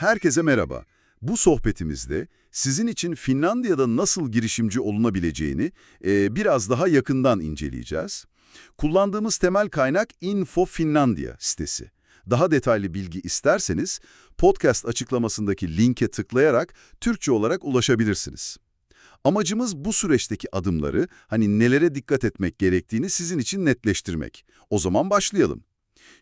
Herkese merhaba. Bu sohbetimizde sizin için Finlandiya'da nasıl girişimci olunabileceğini e, biraz daha yakından inceleyeceğiz. Kullandığımız temel kaynak Info Finlandia sitesi. Daha detaylı bilgi isterseniz podcast açıklamasındaki linke tıklayarak Türkçe olarak ulaşabilirsiniz. Amacımız bu süreçteki adımları, hani nelere dikkat etmek gerektiğini sizin için netleştirmek. O zaman başlayalım.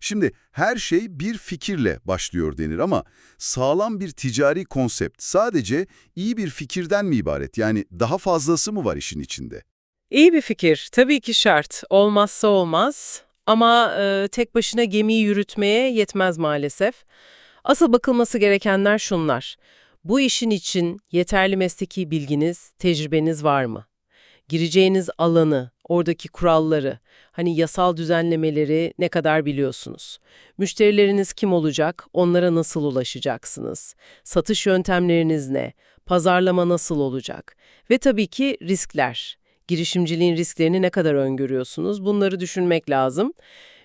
Şimdi her şey bir fikirle başlıyor denir ama sağlam bir ticari konsept sadece iyi bir fikirden mi ibaret? Yani daha fazlası mı var işin içinde? İyi bir fikir. Tabii ki şart. Olmazsa olmaz. Ama e, tek başına gemiyi yürütmeye yetmez maalesef. Asıl bakılması gerekenler şunlar. Bu işin için yeterli mesleki bilginiz, tecrübeniz var mı? Gireceğiniz alanı, oradaki kuralları, hani yasal düzenlemeleri ne kadar biliyorsunuz? Müşterileriniz kim olacak? Onlara nasıl ulaşacaksınız? Satış yöntemleriniz ne? Pazarlama nasıl olacak? Ve tabii ki riskler. Girişimciliğin risklerini ne kadar öngörüyorsunuz? Bunları düşünmek lazım.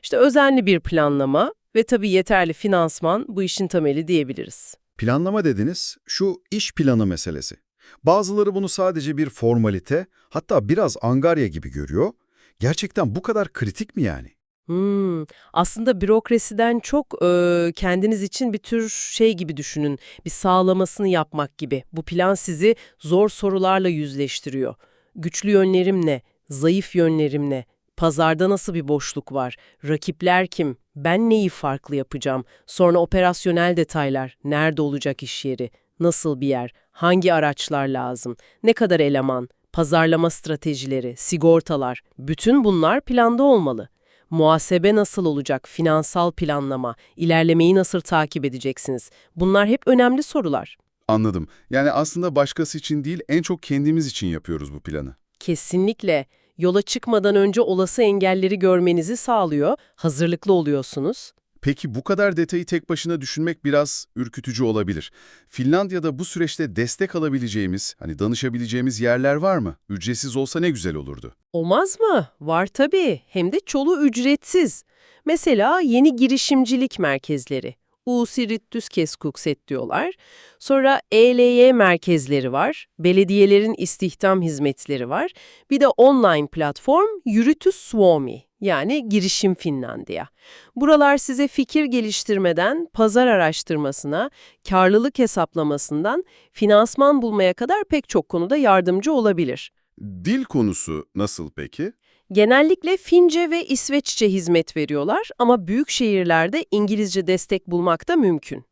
İşte özenli bir planlama ve tabii yeterli finansman bu işin temeli diyebiliriz. Planlama dediniz, şu iş planı meselesi. Bazıları bunu sadece bir formalite, hatta biraz angarya gibi görüyor. Gerçekten bu kadar kritik mi yani? Hmm, aslında bürokrasiden çok e, kendiniz için bir tür şey gibi düşünün, bir sağlamasını yapmak gibi. Bu plan sizi zor sorularla yüzleştiriyor. Güçlü yönlerim ne? Zayıf yönlerim ne? Pazarda nasıl bir boşluk var? Rakipler kim? Ben neyi farklı yapacağım? Sonra operasyonel detaylar. Nerede olacak iş yeri? Nasıl bir yer? Hangi araçlar lazım? Ne kadar eleman? Pazarlama stratejileri, sigortalar. Bütün bunlar planda olmalı. Muhasebe nasıl olacak? Finansal planlama, ilerlemeyi nasıl takip edeceksiniz? Bunlar hep önemli sorular. Anladım. Yani aslında başkası için değil, en çok kendimiz için yapıyoruz bu planı. Kesinlikle yola çıkmadan önce olası engelleri görmenizi sağlıyor, hazırlıklı oluyorsunuz. Peki bu kadar detayı tek başına düşünmek biraz ürkütücü olabilir. Finlandiya'da bu süreçte destek alabileceğimiz, hani danışabileceğimiz yerler var mı? Ücretsiz olsa ne güzel olurdu. Olmaz mı? Var tabii. Hem de çolu ücretsiz. Mesela yeni girişimcilik merkezleri. Uusirittüskeskukset diyorlar. Sonra ELY merkezleri var. Belediyelerin istihdam hizmetleri var. Bir de online platform Yritys Suomi yani Girişim Finlandiya. Buralar size fikir geliştirmeden pazar araştırmasına, karlılık hesaplamasından finansman bulmaya kadar pek çok konuda yardımcı olabilir. Dil konusu nasıl peki? Genellikle Fince ve İsveççe hizmet veriyorlar ama büyük şehirlerde İngilizce destek bulmak da mümkün.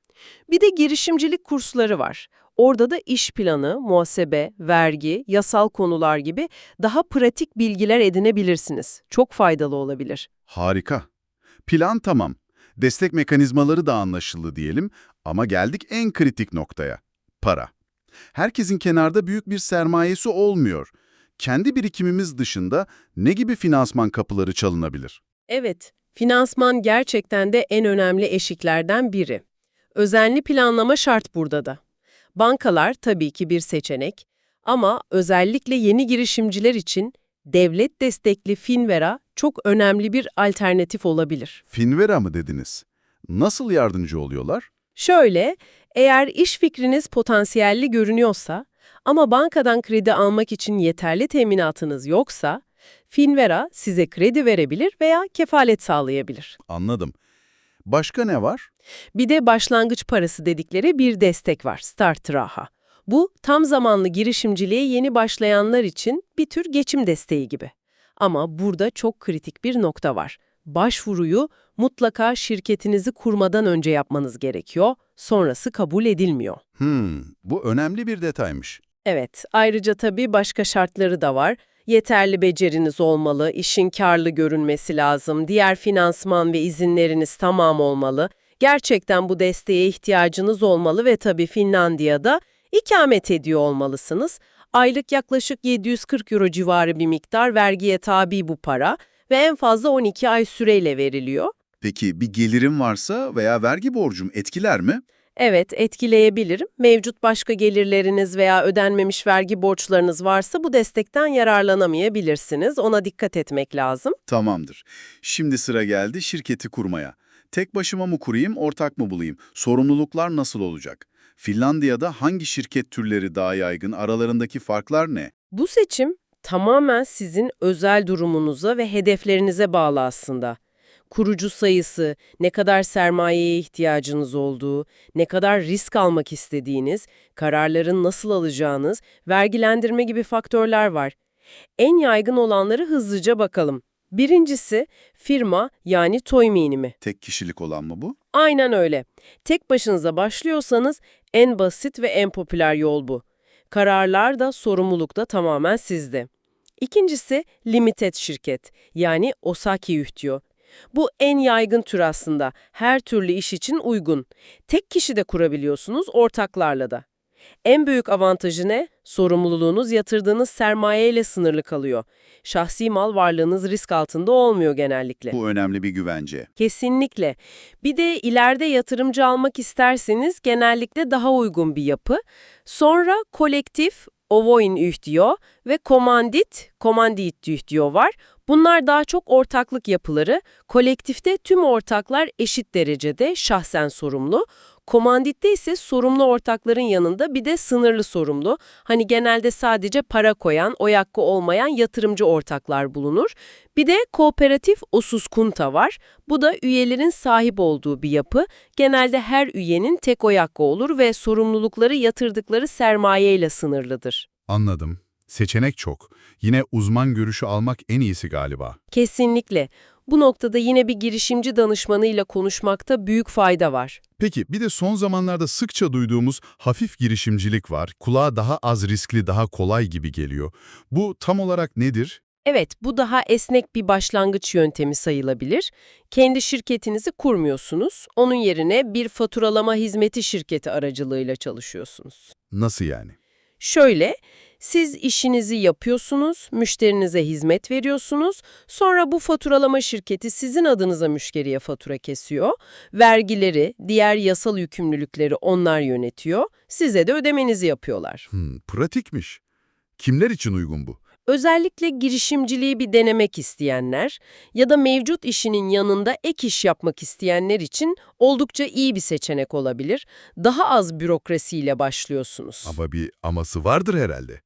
Bir de girişimcilik kursları var. Orada da iş planı, muhasebe, vergi, yasal konular gibi daha pratik bilgiler edinebilirsiniz. Çok faydalı olabilir. Harika. Plan tamam. Destek mekanizmaları da anlaşıldı diyelim ama geldik en kritik noktaya. Para. Herkesin kenarda büyük bir sermayesi olmuyor. Kendi birikimimiz dışında ne gibi finansman kapıları çalınabilir? Evet, finansman gerçekten de en önemli eşiklerden biri. Özenli planlama şart burada da. Bankalar tabii ki bir seçenek ama özellikle yeni girişimciler için devlet destekli Finvera çok önemli bir alternatif olabilir. Finvera mı dediniz? Nasıl yardımcı oluyorlar? Şöyle, eğer iş fikriniz potansiyelli görünüyorsa ama bankadan kredi almak için yeterli teminatınız yoksa, Finvera size kredi verebilir veya kefalet sağlayabilir. Anladım. Başka ne var? Bir de başlangıç parası dedikleri bir destek var, Start Raha. Bu, tam zamanlı girişimciliğe yeni başlayanlar için bir tür geçim desteği gibi. Ama burada çok kritik bir nokta var. Başvuruyu mutlaka şirketinizi kurmadan önce yapmanız gerekiyor, sonrası kabul edilmiyor. Hmm, bu önemli bir detaymış. Evet, ayrıca tabii başka şartları da var. Yeterli beceriniz olmalı, işin karlı görünmesi lazım, diğer finansman ve izinleriniz tamam olmalı. Gerçekten bu desteğe ihtiyacınız olmalı ve tabii Finlandiya'da ikamet ediyor olmalısınız. Aylık yaklaşık 740 euro civarı bir miktar vergiye tabi bu para ve en fazla 12 ay süreyle veriliyor. Peki bir gelirim varsa veya vergi borcum etkiler mi? Evet, etkileyebilirim. Mevcut başka gelirleriniz veya ödenmemiş vergi borçlarınız varsa bu destekten yararlanamayabilirsiniz. Ona dikkat etmek lazım. Tamamdır. Şimdi sıra geldi şirketi kurmaya. Tek başıma mı kurayım, ortak mı bulayım? Sorumluluklar nasıl olacak? Finlandiya'da hangi şirket türleri daha yaygın? Aralarındaki farklar ne? Bu seçim tamamen sizin özel durumunuza ve hedeflerinize bağlı aslında. Kurucu sayısı, ne kadar sermayeye ihtiyacınız olduğu, ne kadar risk almak istediğiniz, kararların nasıl alacağınız, vergilendirme gibi faktörler var. En yaygın olanları hızlıca bakalım. Birincisi firma yani toy minimi. Tek kişilik olan mı bu? Aynen öyle. Tek başınıza başlıyorsanız en basit ve en popüler yol bu. Kararlar da sorumluluk da tamamen sizde. İkincisi limited şirket yani Osaki Yühtyo. Bu en yaygın tür aslında. Her türlü iş için uygun. Tek kişi de kurabiliyorsunuz ortaklarla da. En büyük avantajı ne? Sorumluluğunuz yatırdığınız sermayeyle sınırlı kalıyor. Şahsi mal varlığınız risk altında olmuyor genellikle. Bu önemli bir güvence. Kesinlikle. Bir de ileride yatırımcı almak isterseniz genellikle daha uygun bir yapı. Sonra kolektif, ovoin ühtüyo ve komandit, komandit ühtüyo var. Bunlar daha çok ortaklık yapıları. Kolektifte tüm ortaklar eşit derecede şahsen sorumlu. Komanditte ise sorumlu ortakların yanında bir de sınırlı sorumlu. Hani genelde sadece para koyan, oy olmayan yatırımcı ortaklar bulunur. Bir de kooperatif osuskunta var. Bu da üyelerin sahip olduğu bir yapı. Genelde her üyenin tek oy olur ve sorumlulukları yatırdıkları sermayeyle sınırlıdır. Anladım. Seçenek çok. Yine uzman görüşü almak en iyisi galiba. Kesinlikle. Bu noktada yine bir girişimci danışmanıyla konuşmakta büyük fayda var. Peki bir de son zamanlarda sıkça duyduğumuz hafif girişimcilik var. Kulağa daha az riskli, daha kolay gibi geliyor. Bu tam olarak nedir? Evet, bu daha esnek bir başlangıç yöntemi sayılabilir. Kendi şirketinizi kurmuyorsunuz. Onun yerine bir faturalama hizmeti şirketi aracılığıyla çalışıyorsunuz. Nasıl yani? Şöyle, siz işinizi yapıyorsunuz, müşterinize hizmet veriyorsunuz, sonra bu faturalama şirketi sizin adınıza müşteriye fatura kesiyor, vergileri, diğer yasal yükümlülükleri onlar yönetiyor, size de ödemenizi yapıyorlar. Hmm, pratikmiş. Kimler için uygun bu? Özellikle girişimciliği bir denemek isteyenler ya da mevcut işinin yanında ek iş yapmak isteyenler için oldukça iyi bir seçenek olabilir. Daha az bürokrasiyle başlıyorsunuz. Ama bir aması vardır herhalde.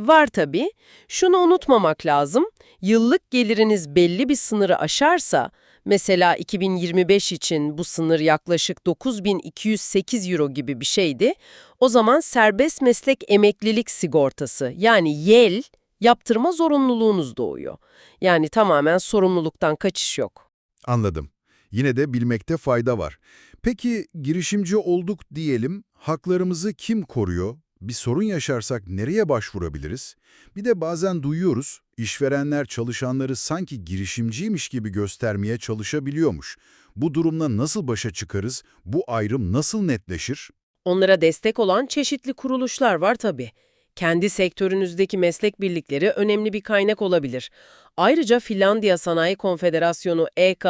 Var tabii. Şunu unutmamak lazım. Yıllık geliriniz belli bir sınırı aşarsa, mesela 2025 için bu sınır yaklaşık 9208 euro gibi bir şeydi, o zaman serbest meslek emeklilik sigortası yani YEL yaptırma zorunluluğunuz doğuyor. Yani tamamen sorumluluktan kaçış yok. Anladım. Yine de bilmekte fayda var. Peki girişimci olduk diyelim, haklarımızı kim koruyor? Bir sorun yaşarsak nereye başvurabiliriz? Bir de bazen duyuyoruz, işverenler çalışanları sanki girişimciymiş gibi göstermeye çalışabiliyormuş. Bu durumla nasıl başa çıkarız? Bu ayrım nasıl netleşir? Onlara destek olan çeşitli kuruluşlar var tabii. Kendi sektörünüzdeki meslek birlikleri önemli bir kaynak olabilir. Ayrıca Finlandiya Sanayi Konfederasyonu EK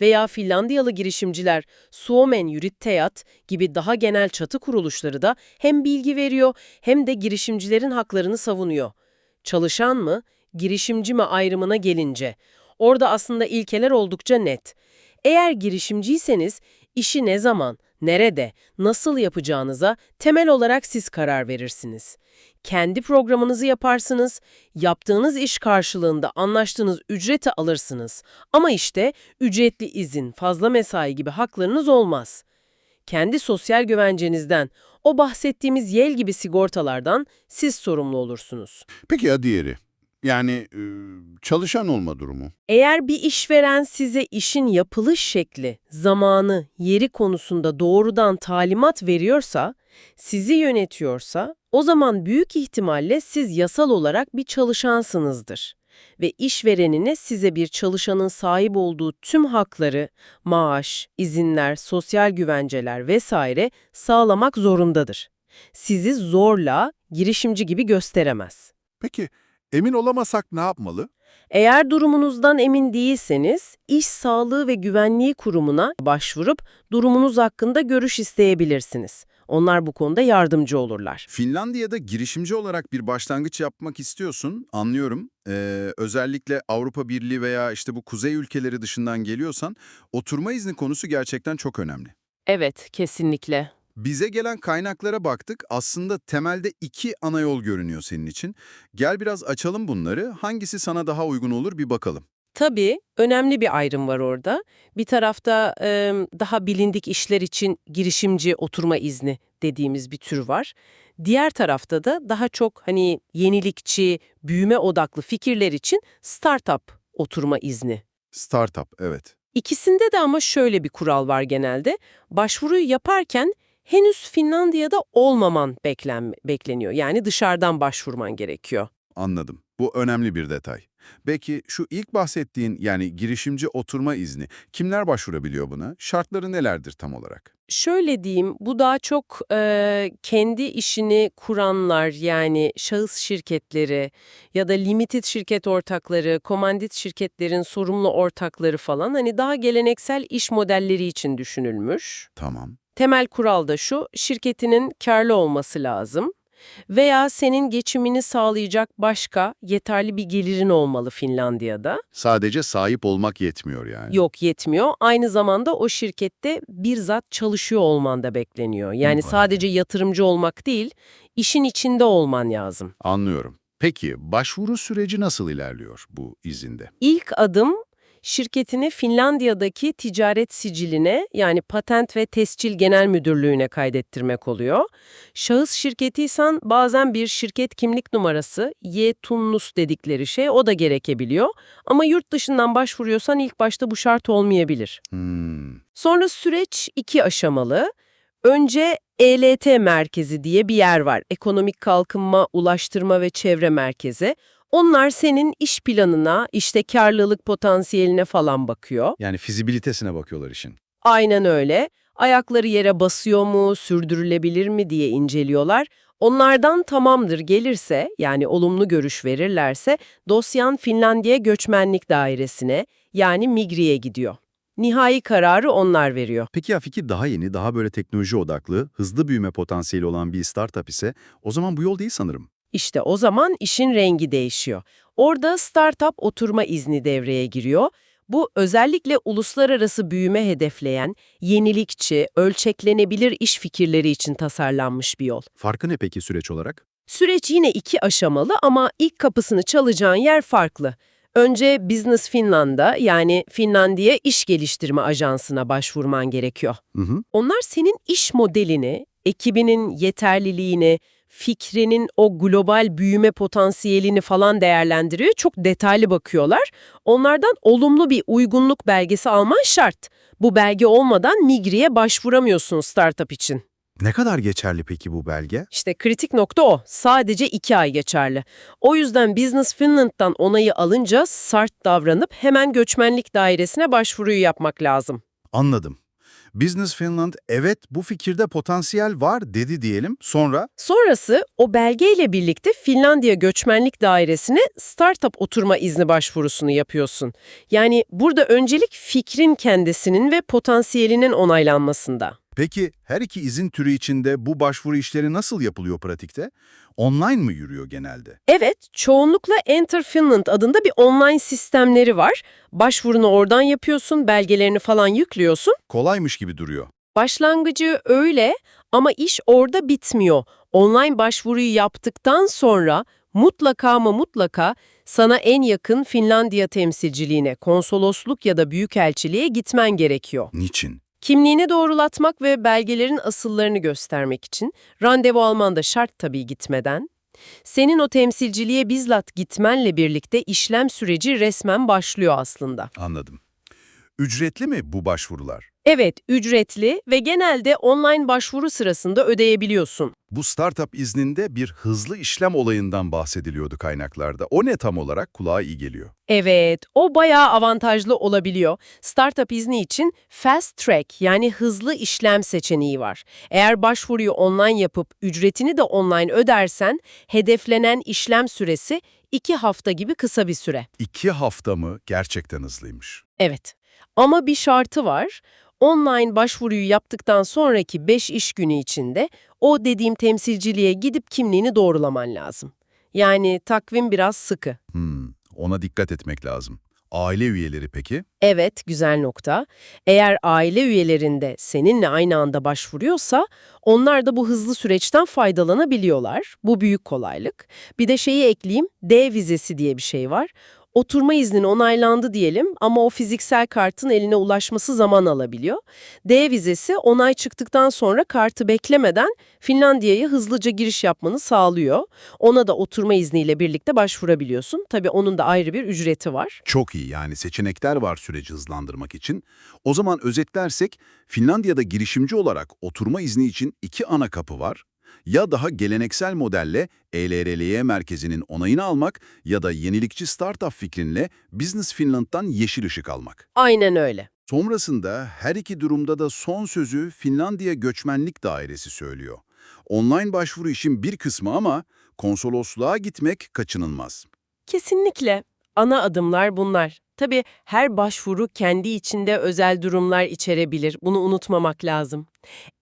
veya Finlandiyalı girişimciler Suomen Yrittäjät gibi daha genel çatı kuruluşları da hem bilgi veriyor hem de girişimcilerin haklarını savunuyor. Çalışan mı, girişimci mi ayrımına gelince, orada aslında ilkeler oldukça net. Eğer girişimciyseniz işi ne zaman, nerede, nasıl yapacağınıza temel olarak siz karar verirsiniz. Kendi programınızı yaparsınız, yaptığınız iş karşılığında anlaştığınız ücreti alırsınız. Ama işte ücretli izin, fazla mesai gibi haklarınız olmaz. Kendi sosyal güvencenizden, o bahsettiğimiz yel gibi sigortalardan siz sorumlu olursunuz. Peki ya diğeri? Yani çalışan olma durumu. Eğer bir işveren size işin yapılış şekli, zamanı, yeri konusunda doğrudan talimat veriyorsa, sizi yönetiyorsa, o zaman büyük ihtimalle siz yasal olarak bir çalışansınızdır. Ve işverenine size bir çalışanın sahip olduğu tüm hakları, maaş, izinler, sosyal güvenceler vesaire sağlamak zorundadır. Sizi zorla girişimci gibi gösteremez. Peki emin olamasak ne yapmalı? Eğer durumunuzdan emin değilseniz, İş Sağlığı ve Güvenliği Kurumu'na başvurup durumunuz hakkında görüş isteyebilirsiniz. Onlar bu konuda yardımcı olurlar. Finlandiya'da girişimci olarak bir başlangıç yapmak istiyorsun, anlıyorum. Ee, özellikle Avrupa Birliği veya işte bu kuzey ülkeleri dışından geliyorsan, oturma izni konusu gerçekten çok önemli. Evet, kesinlikle. Bize gelen kaynaklara baktık. Aslında temelde iki ana yol görünüyor senin için. Gel biraz açalım bunları. Hangisi sana daha uygun olur bir bakalım. Tabii önemli bir ayrım var orada. Bir tarafta e, daha bilindik işler için girişimci oturma izni dediğimiz bir tür var. Diğer tarafta da daha çok hani yenilikçi, büyüme odaklı fikirler için startup oturma izni. Startup, evet. İkisinde de ama şöyle bir kural var genelde. Başvuruyu yaparken henüz Finlandiya'da olmaman beklen bekleniyor. Yani dışarıdan başvurman gerekiyor. Anladım. Bu önemli bir detay. Peki şu ilk bahsettiğin yani girişimci oturma izni, kimler başvurabiliyor buna? Şartları nelerdir tam olarak? Şöyle diyeyim, bu daha çok e, kendi işini kuranlar yani şahıs şirketleri ya da limited şirket ortakları, komandit şirketlerin sorumlu ortakları falan hani daha geleneksel iş modelleri için düşünülmüş. Tamam. Temel kural da şu, şirketinin karlı olması lazım veya senin geçimini sağlayacak başka yeterli bir gelirin olmalı Finlandiya'da. Sadece sahip olmak yetmiyor yani. Yok yetmiyor. Aynı zamanda o şirkette bir zat çalışıyor olman da bekleniyor. Yani Vay. sadece yatırımcı olmak değil, işin içinde olman lazım. Anlıyorum. Peki başvuru süreci nasıl ilerliyor bu izinde? İlk adım şirketini Finlandiya'daki ticaret siciline yani Patent ve Tescil Genel Müdürlüğü'ne kaydettirmek oluyor. Şahıs şirketiysen bazen bir şirket kimlik numarası, Y-Tunnus dedikleri şey o da gerekebiliyor. Ama yurt dışından başvuruyorsan ilk başta bu şart olmayabilir. Hmm, Sonra süreç iki aşamalı. Önce ELT merkezi diye bir yer var. Ekonomik Kalkınma, Ulaştırma ve Çevre Merkezi. Onlar senin iş planına, işte karlılık potansiyeline falan bakıyor. Yani fizibilitesine bakıyorlar işin. Aynen öyle. Ayakları yere basıyor mu, sürdürülebilir mi diye inceliyorlar. Onlardan tamamdır gelirse, yani olumlu görüş verirlerse, dosyan Finlandiya Göçmenlik Dairesi'ne, yani Migri'ye gidiyor. Nihai kararı onlar veriyor. Peki ya fikir daha yeni, daha böyle teknoloji odaklı, hızlı büyüme potansiyeli olan bir startup ise o zaman bu yol değil sanırım. İşte o zaman işin rengi değişiyor. Orada startup oturma izni devreye giriyor. Bu özellikle uluslararası büyüme hedefleyen, yenilikçi, ölçeklenebilir iş fikirleri için tasarlanmış bir yol. Farkı ne peki süreç olarak? Süreç yine iki aşamalı ama ilk kapısını çalacağın yer farklı. Önce Business Finland'a yani Finlandiya İş Geliştirme Ajansı'na başvurman gerekiyor. Hı hı. Onlar senin iş modelini, ekibinin yeterliliğini, fikrinin o global büyüme potansiyelini falan değerlendiriyor. Çok detaylı bakıyorlar. Onlardan olumlu bir uygunluk belgesi alman şart. Bu belge olmadan Migri'ye başvuramıyorsun startup için. Ne kadar geçerli peki bu belge? İşte kritik nokta o. Sadece iki ay geçerli. O yüzden Business Finland'dan onayı alınca sert davranıp hemen göçmenlik dairesine başvuruyu yapmak lazım. Anladım. Business Finland evet bu fikirde potansiyel var dedi diyelim. Sonra Sonrası o belgeyle birlikte Finlandiya Göçmenlik Dairesi'ne startup oturma izni başvurusunu yapıyorsun. Yani burada öncelik fikrin kendisinin ve potansiyelinin onaylanmasında. Peki her iki izin türü içinde bu başvuru işleri nasıl yapılıyor pratikte? Online mı yürüyor genelde? Evet, çoğunlukla Enter Finland adında bir online sistemleri var. Başvurunu oradan yapıyorsun, belgelerini falan yüklüyorsun. Kolaymış gibi duruyor. Başlangıcı öyle ama iş orada bitmiyor. Online başvuruyu yaptıktan sonra mutlaka ama mutlaka sana en yakın Finlandiya temsilciliğine, konsolosluk ya da büyükelçiliğe gitmen gerekiyor. Niçin? Kimliğini doğrulatmak ve belgelerin asıllarını göstermek için randevu alman da şart tabii gitmeden. Senin o temsilciliğe bizzat gitmenle birlikte işlem süreci resmen başlıyor aslında. Anladım. Ücretli mi bu başvurular? Evet, ücretli ve genelde online başvuru sırasında ödeyebiliyorsun. Bu startup izninde bir hızlı işlem olayından bahsediliyordu kaynaklarda. O ne tam olarak kulağa iyi geliyor. Evet, o bayağı avantajlı olabiliyor. Startup izni için fast track yani hızlı işlem seçeneği var. Eğer başvuruyu online yapıp ücretini de online ödersen hedeflenen işlem süresi 2 hafta gibi kısa bir süre. İki hafta mı gerçekten hızlıymış. Evet. Ama bir şartı var. Online başvuruyu yaptıktan sonraki 5 iş günü içinde o dediğim temsilciliğe gidip kimliğini doğrulaman lazım. Yani takvim biraz sıkı. Hmm, ona dikkat etmek lazım. Aile üyeleri peki? Evet, güzel nokta. Eğer aile üyelerinde seninle aynı anda başvuruyorsa, onlar da bu hızlı süreçten faydalanabiliyorlar. Bu büyük kolaylık. Bir de şeyi ekleyeyim, D vizesi diye bir şey var. Oturma iznin onaylandı diyelim ama o fiziksel kartın eline ulaşması zaman alabiliyor. D vizesi onay çıktıktan sonra kartı beklemeden Finlandiya'ya hızlıca giriş yapmanı sağlıyor. Ona da oturma izniyle birlikte başvurabiliyorsun. Tabii onun da ayrı bir ücreti var. Çok iyi yani seçenekler var süreci hızlandırmak için. O zaman özetlersek Finlandiya'da girişimci olarak oturma izni için iki ana kapı var. Ya daha geleneksel modelle ELRLY merkezinin onayını almak ya da yenilikçi startup fikrinle Business Finland'dan yeşil ışık almak. Aynen öyle. Sonrasında her iki durumda da son sözü Finlandiya Göçmenlik Dairesi söylüyor. Online başvuru işin bir kısmı ama konsolosluğa gitmek kaçınılmaz. Kesinlikle. Ana adımlar bunlar. Tabii her başvuru kendi içinde özel durumlar içerebilir. Bunu unutmamak lazım.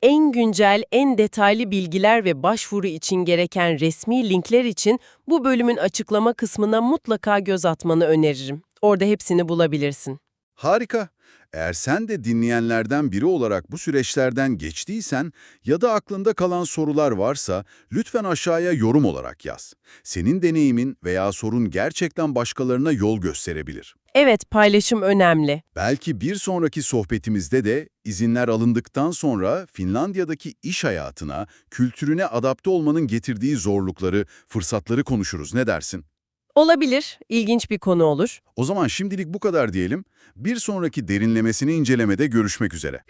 En güncel, en detaylı bilgiler ve başvuru için gereken resmi linkler için bu bölümün açıklama kısmına mutlaka göz atmanı öneririm. Orada hepsini bulabilirsin. Harika. Eğer sen de dinleyenlerden biri olarak bu süreçlerden geçtiysen ya da aklında kalan sorular varsa lütfen aşağıya yorum olarak yaz. Senin deneyimin veya sorun gerçekten başkalarına yol gösterebilir. Evet, paylaşım önemli. Belki bir sonraki sohbetimizde de izinler alındıktan sonra Finlandiya'daki iş hayatına, kültürüne adapte olmanın getirdiği zorlukları, fırsatları konuşuruz. Ne dersin? Olabilir, ilginç bir konu olur. O zaman şimdilik bu kadar diyelim. Bir sonraki derinlemesini incelemede görüşmek üzere.